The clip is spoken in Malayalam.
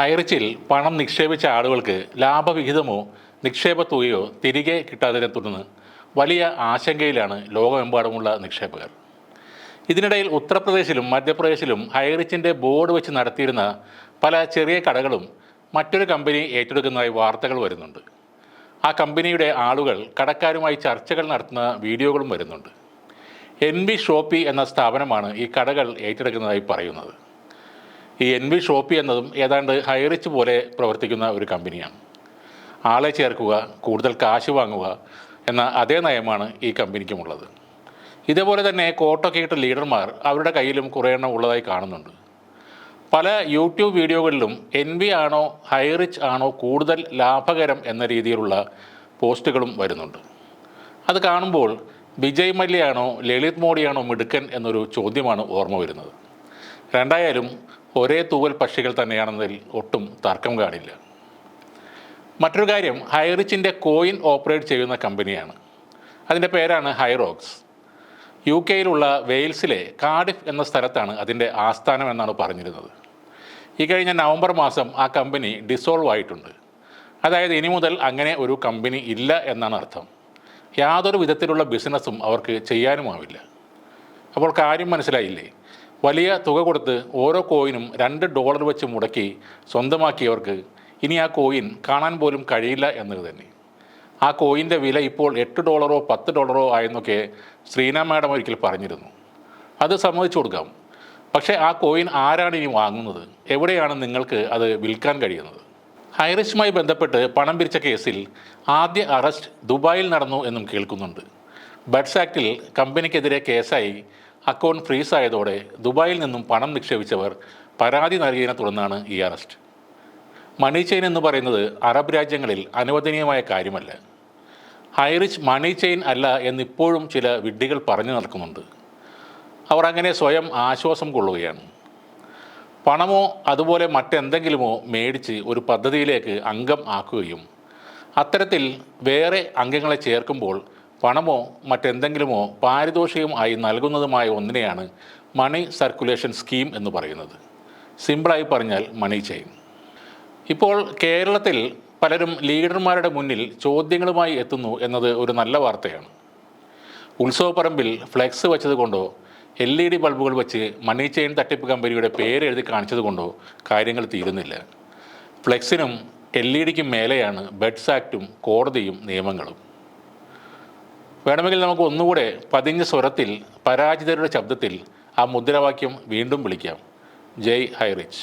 ഹൈറിച്ചിൽ പണം നിക്ഷേപിച്ച ആളുകൾക്ക് ലാഭവിഹിതമോ നിക്ഷേപ തുകയോ തിരികെ കിട്ടാതിനെ തുടർന്ന് വലിയ ആശങ്കയിലാണ് ലോകമെമ്പാടുമുള്ള നിക്ഷേപകർ. ഇതിനിടയിൽ ഉത്തർപ്രദേശിലും മധ്യപ്രദേശിലും ഹൈറിച്ചിന്റെ ബോർഡ് വെച്ച് നടത്തിയിരുന്ന പല ചെറിയ കടകളും മറ്റൊരു കമ്പനി ഏറ്റെടുക്കുന്നതായി വാർത്തകൾ വരുന്നുണ്ട്. ആ കമ്പനിയുടെ ആളുകൾ കടക്കാരുമായി ചർച്ചകൾ നടത്തുന്ന വീഡിയോകളും വരുന്നുണ്ട്. എൻ ഷോപ്പി എന്ന സ്ഥാപനമാണ് ഈ കടകൾ ഏറ്റെടുക്കുന്നതായി പറയുന്നത്. ഈ എൻ വി ഷോപ്പി എന്നതും ഏതാണ്ട് ഹൈറിച്ച് പോലെ പ്രവർത്തിക്കുന്ന ഒരു കമ്പനിയാണ്. ആളെ ചേർക്കുക കൂടുതൽ കാശ് വാങ്ങുക എന്ന അതേ നയമാണ് ഈ കമ്പനിക്കുമുള്ളത്. ഇതേപോലെ തന്നെ കോട്ടൊക്കെ ഇട്ട ലീഡർമാർ അവരുടെ കയ്യിലും കുറേ എണ്ണം ഉള്ളതായി കാണുന്നുണ്ട്. പല യൂട്യൂബ് വീഡിയോകളിലും എൻ വി ആണോ ഹൈറിച്ച് ആണോ കൂടുതൽ ലാഭകരം എന്ന രീതിയിലുള്ള പോസ്റ്റുകളും വരുന്നുണ്ട്. അത് കാണുമ്പോൾ വിജയ് മല്യയാണോ ലളിത് മോഡിയാണോ മിടുക്കൻ എന്നൊരു ചോദ്യമാണ് ഓർമ്മ വരുന്നത്. രണ്ടായാലും ഒരേ തൂവൽ പക്ഷികൾ തന്നെയാണെന്നതിൽ ഒട്ടും തർക്കം കാണില്ല. മറ്റൊരു കാര്യം ഹൈറിച്ചിന്റെ കോയിൻ ഓപ്പറേറ്റ് ചെയ്യുന്ന കമ്പനിയാണ്. അതിന്റെ പേരാണ് ഹൈറോക്സ്. യു കെയിലുള്ള വെയിൽസിലെ കാഡിഫ് എന്ന സ്ഥലത്താണ് അതിന്റെ ആസ്ഥാനം എന്നാണ് പറഞ്ഞിരുന്നത്. ഈ കഴിഞ്ഞ നവംബർ മാസം ആ കമ്പനി ഡിസോൾവ് ആയിട്ടുണ്ട്. അതായത് ഇനി മുതൽ അങ്ങനെ ഒരു കമ്പനി ഇല്ല എന്നാണ് അർത്ഥം. യാതൊരു വിധത്തിലുള്ള ബിസിനസ്സും അവർക്ക് ചെയ്യാനുമാവില്ല. അപ്പോൾ കാര്യം മനസ്സിലായില്ലേ? വലിയ തുക കൊടുത്ത് ഓരോ കോയിനും രണ്ട് ഡോളർ വെച്ച് മുടക്കി സ്വന്തമാക്കിയവർക്ക് ഇനി ആ കോയിൻ കാണാൻ പോലും കഴിയില്ല എന്നത് തന്നെ. ആ കോയിന്റെ വില ഇപ്പോൾ എട്ട് ഡോളറോ പത്ത് ഡോളറോ ആയെന്നൊക്കെ ശ്രീനാ മാഡം ഒരിക്കൽ പറഞ്ഞിരുന്നു. അത് സമ്മതിച്ചു കൊടുക്കാം. പക്ഷേ ആ കോയിൻ ആരാണ് ഇനി വാങ്ങുന്നത്? എവിടെയാണ് നിങ്ങൾക്ക് അത് വിൽക്കാൻ കഴിയുന്നത്? ഹൈറിഷുമായി ബന്ധപ്പെട്ട് പണം പിരിച്ച കേസിൽ ആദ്യ അറസ്റ്റ് ദുബായിൽ നടന്നു എന്നും കേൾക്കുന്നുണ്ട്. ബഡ്സ് ആക്ടിൽ കമ്പനിക്കെതിരെ കേസായി അക്കൗണ്ട് ഫ്രീസായതോടെ ദുബായിൽ നിന്നും പണം നിക്ഷേപിച്ചവർ പരാതി നൽകിയതിനെ തുടർന്നാണ് ഈ അറസ്റ്റ്. മണി ചെയിൻ എന്ന് പറയുന്നത് അറബ് രാജ്യങ്ങളിൽ അനുവദനീയമായ കാര്യമല്ല. ഹൈറിച്ച് മണി ചെയിൻ അല്ല എന്നിപ്പോഴും ചില വിഡ്ഢികൾ പറഞ്ഞു നടക്കുന്നുണ്ട്. അവർ അങ്ങനെ സ്വയം ആശ്വാസം കൊള്ളുകയാണ്. പണമോ അതുപോലെ മറ്റെന്തെങ്കിലുമോ മേടിച്ച് ഒരു പദ്ധതിയിലേക്ക് അംഗം ആക്കുകയും അത്തരത്തിൽ വേറെ അംഗങ്ങളെ ചേർക്കുമ്പോൾ പണമോ മറ്റെന്തെങ്കിലുമോ പാരിതോഷികം ആയി നൽകുന്നതുമായ ഒന്നിനെയാണ് മണി സർക്കുലേഷൻ സ്കീം എന്ന് പറയുന്നത്. സിമ്പിളായി പറഞ്ഞാൽ മണി ചെയിൻ. ഇപ്പോൾ കേരളത്തിൽ പലരും ലീഡർമാരുടെ മുന്നിൽ ചോദ്യങ്ങളുമായി എത്തുന്നു എന്നത് ഒരു നല്ല വാർത്തയാണ്. ഉത്സവപ്പറമ്പിൽ ഫ്ലെക്സ് വെച്ചതുകൊണ്ടോ എൽ ഇ ഡി ബൾബുകൾ വെച്ച് മണി ചെയിൻ തട്ടിപ്പ് കമ്പനിയുടെ പേര് എഴുതി കാണിച്ചതുകൊണ്ടോ കാര്യങ്ങൾ തീരുന്നില്ല. ഫ്ലെക്സിനും എൽ ഇ ഡിക്കും മേലെയാണ് ബെഡ്സ് ആക്റ്റും കോടതിയും നിയമങ്ങളും. വേണമെങ്കിൽ നമുക്ക് ഒന്നുകൂടെ പതിഞ്ഞ സ്വരത്തിൽ പരാജിതരുടെ ശബ്ദത്തിൽ ആ മുദ്രാവാക്യം വീണ്ടും വിളിക്കാം. ജയ് ഹൈറിച്ച്